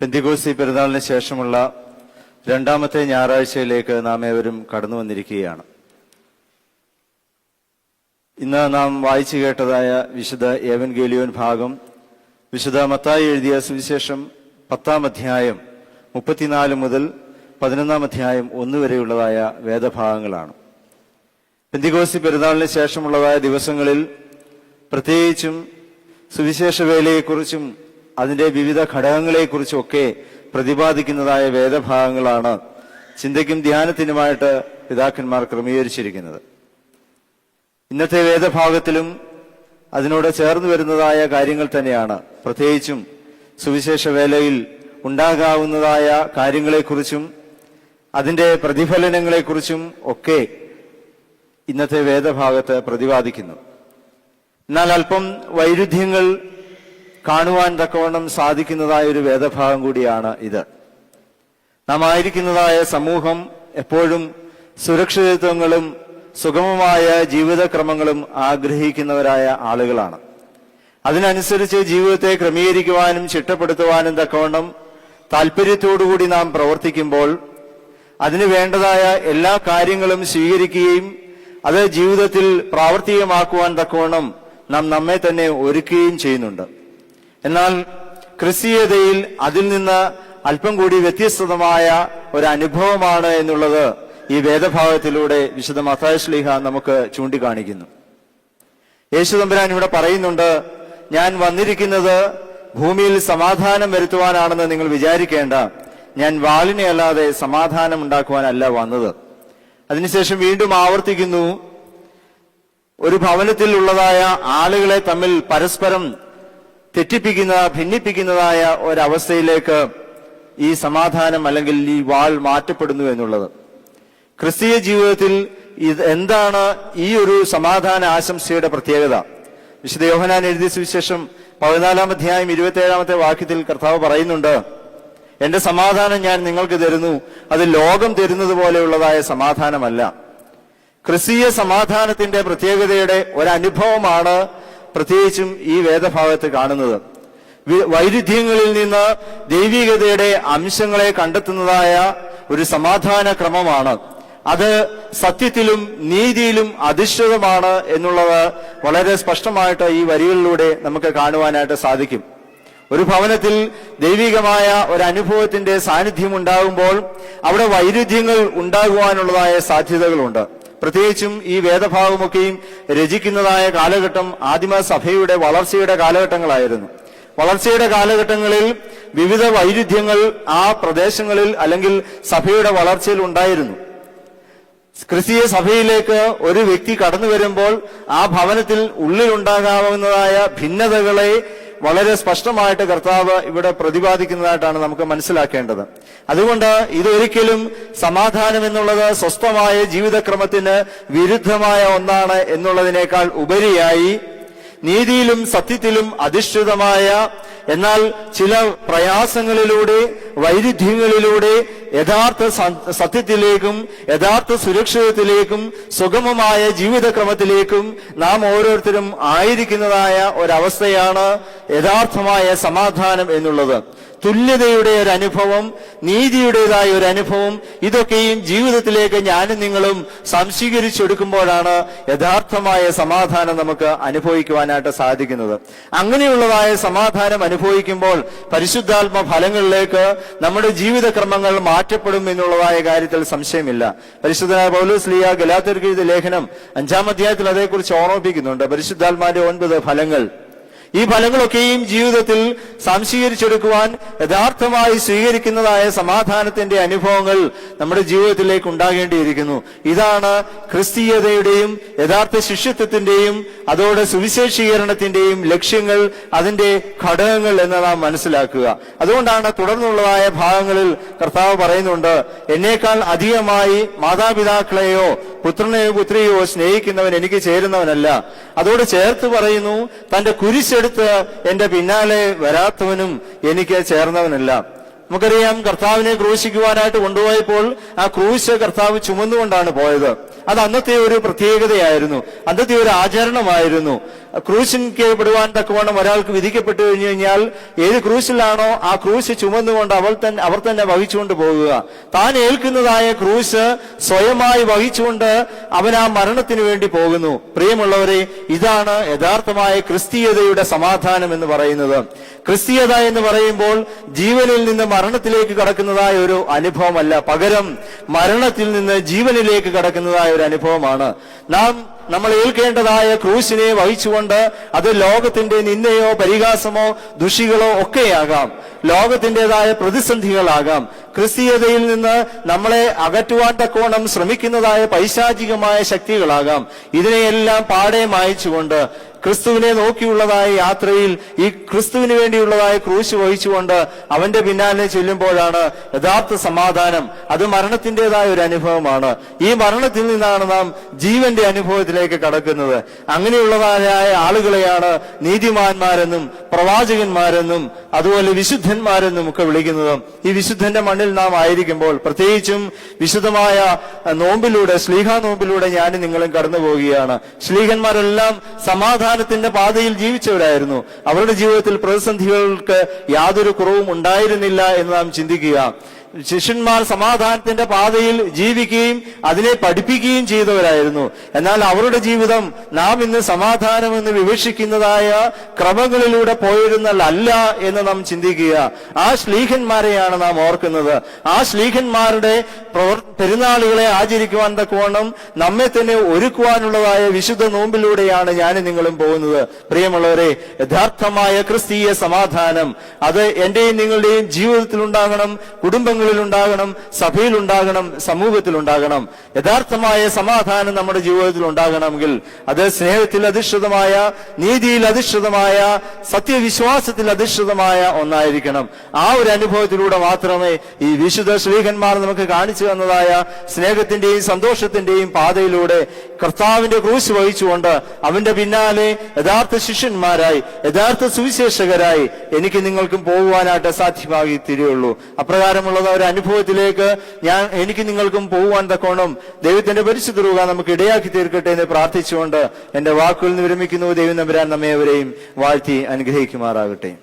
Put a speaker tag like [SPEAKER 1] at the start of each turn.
[SPEAKER 1] പെന്തികോസി പെരുന്നാളിന് ശേഷമുള്ള രണ്ടാമത്തെ ഞായറാഴ്ചയിലേക്ക് നാം ഏവരും കടന്നു വന്നിരിക്കുകയാണ്. ഇന്ന് നാം വായിച്ചു കേട്ടതായ വിശുദ്ധ ഏവൻ ഗേലിയോൻ ഭാഗം വിശുദ്ധ മത്തായി എഴുതിയ സുവിശേഷം പത്താം അധ്യായം മുപ്പത്തിനാല് മുതൽ പതിനൊന്നാം അധ്യായം ഒന്ന് വരെയുള്ളതായ വേദഭാഗങ്ങളാണ്. പെന്തികോസി പെരുന്നാളിന് ശേഷമുള്ളതായ ദിവസങ്ങളിൽ പ്രത്യേകിച്ചും സുവിശേഷ വേലയെക്കുറിച്ചും അതിന്റെ വിവിധ ഘടകങ്ങളെക്കുറിച്ചൊക്കെ പ്രതിപാദിക്കുന്നതായ വേദഭാഗങ്ങളാണ് ചിന്തയ്ക്കും ധ്യാനത്തിനുമായിട്ട് പിതാക്കന്മാർ ക്രമീകരിച്ചിരിക്കുന്നത്. ഇന്നത്തെ വേദഭാഗത്തിലും അതിനോട് ചേർന്ന് വരുന്നതായ കാര്യങ്ങൾ തന്നെയാണ്. പ്രത്യേകിച്ചും സുവിശേഷ വേലയിൽ ഉണ്ടാകാവുന്നതായ കാര്യങ്ങളെക്കുറിച്ചും അതിന്റെ പ്രതിഫലനങ്ങളെക്കുറിച്ചും ഒക്കെ ഇന്നത്തെ വേദഭാഗത്ത് പ്രതിപാദിക്കുന്നു. എന്നാൽ അല്പം വൈരുദ്ധ്യങ്ങൾ കാണുവാൻ തക്കവണ്ണം സാധിക്കുന്നതായ ഒരു വേദഭാഗം കൂടിയാണ് ഇത്. നാം ആയിരിക്കുന്നതായ സമൂഹം എപ്പോഴും സുരക്ഷിതത്വങ്ങളും സുഗമമായ ജീവിതക്രമങ്ങളും ആഗ്രഹിക്കുന്നവരായ ആളുകളാണ്. അതിനനുസരിച്ച് ജീവിതത്തെ ക്രമീകരിക്കുവാനും ചിട്ടപ്പെടുത്തുവാനും തക്കവണ്ണം താല്പര്യത്തോടുകൂടി നാം പ്രവർത്തിക്കുമ്പോൾ അതിന് വേണ്ടതായ എല്ലാ കാര്യങ്ങളും സ്വീകരിക്കുകയും അത് ജീവിതത്തിൽ പ്രാവർത്തികമാക്കുവാൻ തക്കവണ്ണം നാം നമ്മെ തന്നെ ഒരുക്കുകയും ചെയ്യുന്നുണ്ട്. എന്നാൽ ക്രിസ്തീയതയിൽ അതിൽ നിന്ന് അല്പം കൂടി വ്യത്യസ്തമായ ഒരു അനുഭവമാണ് എന്നുള്ളത് ഈ വേദഭാഗത്തിലൂടെ വിശുദ്ധ മഥാശ്ലീഹ ശ്ലീഹ നമുക്ക് ചൂണ്ടിക്കാണിക്കുന്നു. യേശു തമ്പുരാൻ ഇവിടെ പറയുന്നുണ്ട് ഞാൻ വന്നിരിക്കുന്നത് ഭൂമിയിൽ സമാധാനം വരുത്തുവാനാണെന്ന് നിങ്ങൾ വിചാരിക്കേണ്ട. ഞാൻ വാളിനെ അല്ലാതെ സമാധാനം ഉണ്ടാക്കുവാനല്ല വന്നത്. അതിനുശേഷം വീണ്ടും ആവർത്തിക്കുന്നു ഒരു ഭവനത്തിൽ ഉള്ളതായ ആളുകളെ തമ്മിൽ പരസ്പരം തെറ്റിപ്പിക്കുന്ന ഭിന്നിപ്പിക്കുന്നതായ ഒരവസ്ഥയിലേക്ക് ഈ സമാധാനം അല്ലെങ്കിൽ ഈ വാൾ മാറ്റപ്പെടുന്നു എന്നുള്ളത്. ക്രിസ്തീയ ജീവിതത്തിൽ ഇത് എന്താണ് ഈ ഒരു സമാധാന ആശംസയുടെ പ്രത്യേകത? വിശുദ്ധ യോഹനാൻ എഴുതിയ സുവിശേഷം പതിനാലാം അധ്യായം ഇരുപത്തേഴാമത്തെ വാക്യത്തിൽ കർത്താവ് പറയുന്നുണ്ട് എന്റെ സമാധാനം ഞാൻ നിങ്ങൾക്ക് തരുന്നു. അത് ലോകം തരുന്നത് പോലെയുള്ളതായ സമാധാനമല്ല. ക്രിസ്തീയ സമാധാനത്തിന്റെ പ്രത്യേകതയുടെ ഒരനുഭവമാണ് പ്രത്യേകിച്ചും ഈ വേദഭാഗത്ത് കാണുന്നത്. വൈരുദ്ധ്യങ്ങളിൽ നിന്ന് ദൈവികതയുടെ അംശങ്ങളെ കണ്ടെത്തുന്നതായ ഒരു സമാധാന ക്രമമാണ്. അത് സത്യത്തിലും നീതിയിലും അധിഷ്ഠിതമാണ് എന്നുള്ളത് വളരെ സ്പഷ്ടമായിട്ട് ഈ വരികളിലൂടെ നമുക്ക് കാണുവാനായിട്ട് സാധിക്കും. ഒരു ഭവനത്തിൽ ദൈവികമായ ഒരു അനുഭവത്തിന്റെ സാന്നിധ്യം ഉണ്ടാകുമ്പോൾ അവിടെ വൈരുദ്ധ്യങ്ങൾ ഉണ്ടാകുവാനുള്ളതായ സാധ്യതകളുണ്ട്. പ്രത്യേകിച്ചും ഈ വേദഭാഗമൊക്കെയും രചിക്കുന്നതായ കാലഘട്ടം ആദിമ സഭയുടെ വളർച്ചയുടെ കാലഘട്ടങ്ങളായിരുന്നു. വളർച്ചയുടെ കാലഘട്ടങ്ങളിൽ വിവിധ വൈരുദ്ധ്യങ്ങൾ ആ പ്രദേശങ്ങളിൽ അല്ലെങ്കിൽ സഭയുടെ വളർച്ചയിൽ ഉണ്ടായിരുന്നു. ക്രിസ്തീയ സഭയിലേക്ക് ഒരു വ്യക്തി കടന്നു വരുമ്പോൾ ആ ഭവനത്തിൽ ഉള്ളിലുണ്ടാകാവുന്നതായ ഭിന്നതകളെ വളരെ സ്പഷ്ടമായിട്ട് കർത്താവ് ഇവിടെ പ്രതിപാദിക്കുന്നതായിട്ടാണ് നമുക്ക് മനസ്സിലാക്കേണ്ടത്. അതുകൊണ്ട് ഇതൊരിക്കലും സമാധാനം എന്നുള്ളത് സ്വസ്ഥമായ ജീവിതക്രമത്തിന് വിരുദ്ധമായ ഒന്നാണ് എന്നുള്ളതിനേക്കാൾ ഉപരിയായി നീതിയിലും സത്യത്തിലും അധിഷ്ഠിതമായ എന്നാൽ ചില പ്രയാസങ്ങളിലൂടെ വൈരുദ്ധ്യങ്ങളിലൂടെ യഥാർത്ഥ സത്യത്തിലേക്കും യഥാർത്ഥ സുരക്ഷിതത്തിലേക്കും സുഗമമായ ജീവിതക്രമത്തിലേക്കും നാം ഓരോരുത്തരും ആയിരിക്കുന്നതായ ഒരവസ്ഥയാണ് യഥാർത്ഥമായ സമാധാനം എന്നുള്ളത്. തുല്യതയുടെ ഒരു അനുഭവം നീതിയുടേതായ ഒരു അനുഭവം ഇതൊക്കെയും ജീവിതത്തിലേക്ക് ഞാനും നിങ്ങളും സംശീകരിച്ചെടുക്കുമ്പോഴാണ് യഥാർത്ഥമായ സമാധാനം നമുക്ക് അനുഭവിക്കുവാനായിട്ട് സാധിക്കുന്നത്. അങ്ങനെയുള്ളതായ സമാധാനം അനുഭവിക്കുമ്പോൾ പരിശുദ്ധാത്മ ഫലങ്ങളിലേക്ക് നമ്മുടെ ജീവിതക്രമങ്ങൾ മാറ്റപ്പെടും എന്നുള്ളതായ കാര്യത്തിൽ സംശയമില്ല. പരിശുദ്ധനായ പൗലോസ് ലിയ ഗലാത്തർക്കെഴുതിയ ലേഖനം അഞ്ചാം അധ്യായത്തിൽ അതേക്കുറിച്ച് ഓർമ്മിപ്പിക്കുന്നുണ്ട്. പരിശുദ്ധാത്മാന്റെ ഒൻപത് ഫലങ്ങൾ. ഈ ഫലങ്ങളൊക്കെയും ജീവിതത്തിൽ സംശീകരിച്ചെടുക്കുവാൻ യഥാർത്ഥമായി സ്വീകരിക്കുന്നതായ സമാധാനത്തിന്റെ അനുഭവങ്ങൾ നമ്മുടെ ജീവിതത്തിലേക്ക് ഉണ്ടാകേണ്ടിയിരിക്കുന്നു. ഇതാണ് ക്രിസ്തീയതയുടെയും യഥാർത്ഥ ശിഷ്യത്വത്തിന്റെയും അതോടെ സുവിശേഷീകരണത്തിന്റെയും ലക്ഷ്യങ്ങൾ അതിന്റെ ഘടകങ്ങൾ എന്ന് നാം മനസ്സിലാക്കുക. അതുകൊണ്ടാണ് തുടർന്നുള്ളതായ ഭാഗങ്ങളിൽ കർത്താവ് പറയുന്നുണ്ട് എന്നേക്കാൾ അധികമായി മാതാപിതാക്കളെയോ പുത്രനെയോ പുത്രിയോ സ്നേഹിക്കുന്നവൻ എനിക്ക് ചേരുന്നവനല്ല. അതോട് ചേർത്ത് പറയുന്നു തന്റെ കുരിശെടുത്ത് എന്റെ പിന്നാലെ വരാത്തവനും എനിക്ക് ചേർന്നവനല്ല. നമുക്കറിയാം കർത്താവിനെ ക്രൂശിക്കുവാനായിട്ട് കൊണ്ടുപോയപ്പോൾ ആ ക്രൂശ് കർത്താവ് ചുമന്നുകൊണ്ടാണ് പോയത്. അത് അന്നത്തെ ഒരു പ്രത്യേകതയായിരുന്നു. അന്നത്തെ ഒരു ആചരണമായിരുന്നു. ക്രൂശിക്കപ്പെടുവാൻ തക്കവണ്ണം ഒരാൾക്ക് വിധിക്കപ്പെട്ടു കഴിഞ്ഞു കഴിഞ്ഞാൽ ഏത് ക്രൂശിലാണോ ആ ക്രൂശ് ചുമന്നുകൊണ്ട് അവൾ തന്നെ അവർ തന്നെ വഹിച്ചുകൊണ്ട് പോകുക. താൻ ഏൽക്കുന്നതായ ക്രൂശ് സ്വയമായി വഹിച്ചുകൊണ്ട് അവൻ ആ മരണത്തിന് വേണ്ടി പോകുന്നു. പ്രിയമുള്ളവരെ ഇതാണ് യഥാർത്ഥമായ ക്രിസ്തീയതയുടെ സമാധാനം എന്ന് പറയുന്നത്. ക്രിസ്തീയത എന്ന് പറയുമ്പോൾ ജീവനിൽ നിന്ന് മരണത്തിലേക്ക് കടക്കുന്നതായ ഒരു അനുഭവമല്ല. പകരം മരണത്തിൽ നിന്ന് ജീവനിലേക്ക് കടക്കുന്നതായ ഒരു അനുഭവമാണ്. നാം നമ്മൾ ഏൽക്കേണ്ടതായ ക്രൂശിനെ വഹിച്ചുകൊണ്ട് അത് ലോകത്തിന്റെ നിന്ദയോ പരിഹാസമോ ദുഷികളോ ഒക്കെയാകാം. ലോകത്തിന്റെതായ പ്രതിസന്ധികളാകാം. ക്രിസ്തീയതയിൽ നിന്ന് നമ്മളെ അകറ്റുവാൻ തക്കോണം ശ്രമിക്കുന്നതായ പൈശാചികമായ ശക്തികളാകാം. ഇതിനെയെല്ലാം പാടെ മായച്ചുകൊണ്ട് ക്രിസ്തുവിനെ നോക്കിയുള്ളതായ യാത്രയിൽ ഈ ക്രിസ്തുവിന് വേണ്ടിയുള്ളതായ ക്രൂശ് വഹിച്ചുകൊണ്ട് അവന്റെ പിന്നാലെ ചെല്ലുമ്പോഴാണ് യഥാർത്ഥ സമാധാനം. അത് മരണത്തിന്റെതായ ഒരു അനുഭവമാണ്. ഈ മരണത്തിൽ നിന്നാണ് നാം ജീവന്റെ അനുഭവത്തിലേക്ക് കടക്കുന്നത്. അങ്ങനെയുള്ളതായ ആളുകളെയാണ് നീതിമാന്മാരെന്നും പ്രവാചകന്മാരെന്നും അതുപോലെ വിശുദ്ധന്മാരെന്നും ഒക്കെ വിളിക്കുന്നത്. ഈ വിശുദ്ധന്റെ മണ്ണിൽ നാം ആയിരിക്കുമ്പോൾ പ്രത്യേകിച്ചും വിശുദ്ധമായ നോമ്പിലൂടെ ശ്ലീഹ നോമ്പിലൂടെ ഞാനും നിങ്ങളും കടന്നു പോവുകയാണ് ശ്ലീഹന്മാരെല്ലാം സമാധാനത്തിന്റെ പാതയിൽ ജീവിച്ചവരായിരുന്നു. അവരുടെ ജീവിതത്തിൽ പ്രതിസന്ധികൾക്ക് യാതൊരു കുറവും ഉണ്ടായിരുന്നില്ല എന്ന് നാം ചിന്തിക്കുക. ശിഷ്യന്മാർ സമാധാനത്തിന്റെ പാതയിൽ ജീവിക്കുകയും അതിനെ പഠിപ്പിക്കുകയും ചെയ്തവരായിരുന്നു. എന്നാൽ അവരുടെ ജീവിതം നാം ഇന്ന് സമാധാനം എന്ന് വിവക്ഷിക്കുന്നതായ ക്രമങ്ങളിലൂടെ പോയിരുന്നല്ല എന്ന് നാം ചിന്തിക്കുക. ആ ശ്ലീഹന്മാരെയാണ് നാം ഓർക്കുന്നത്. ആ ശ്ലീഹന്മാരുടെ പെരുന്നാളുകളെ ആചരിക്കുവാൻ തക്കവണ്ണം നമ്മെ തന്നെ ഒരുക്കുവാനുള്ളതായ വിശുദ്ധ നോമ്പിലൂടെയാണ് ഞാൻ നിങ്ങളും പോകുന്നത്. പ്രിയമുള്ളവരെ യഥാർത്ഥമായ ക്രിസ്തീയ സമാധാനം അത് എന്റെയും നിങ്ങളുടെയും ജീവിതത്തിൽ ഉണ്ടാകണം കുടുംബങ്ങളിൽ ഉണ്ടാകണം സഭയിൽ ഉണ്ടാകണം സമൂഹത്തിൽ ഉണ്ടാകണം യഥാർത്ഥമായ സമാധാനം നമ്മുടെ ജീവിതത്തിൽ ഉണ്ടാകണമെങ്കിൽ അത് സ്നേഹത്തിൽ അധിഷ്ഠിതമായ നീതിയിൽ അധിഷ്ഠിതമായ സത്യവിശ്വാസത്തിൽ അധിഷ്ഠിതമായ ഒന്നായിരിക്കണം. ആ ഒരു അനുഭവത്തിലൂടെ മാത്രമേ ഈ വിശുദ്ധ ശ്രീഹന്മാർ നമുക്ക് കാണിച്ചു തന്നതായ സ്നേഹത്തിന്റെയും സന്തോഷത്തിന്റെയും പാതയിലൂടെ കർത്താവിന്റെ ക്രൂശ് വഹിച്ചുകൊണ്ട് അവന്റെ പിന്നാലെ യഥാർത്ഥ ശിഷ്യന്മാരായി യഥാർത്ഥ സുവിശേഷകരായി എനിക്ക് നിങ്ങൾക്കും പോകുവാനായിട്ട് സാധ്യമാകി തീരുള്ളൂ അപ്രകാരമുള്ളത് ഒരു അനുഭവത്തിലേക്ക് ഞാൻ എനിക്ക് നിങ്ങൾക്കും പോകുവാൻ തക്കോണം ദൈവത്തിന്റെ പരിശുദ്ധ രൂപ നമുക്ക് ഇടയാക്കി തീർക്കട്ടെ എന്ന് പ്രാർത്ഥിച്ചുകൊണ്ട് എന്റെ വാക്കുകളിൽ നിന്ന് വിരമിക്കുന്നു. ദൈവം നമ്പരാൻ നമ്മെ അവരെയും വാഴ്ത്തി അനുഗ്രഹിക്കുമാറാകട്ടെ.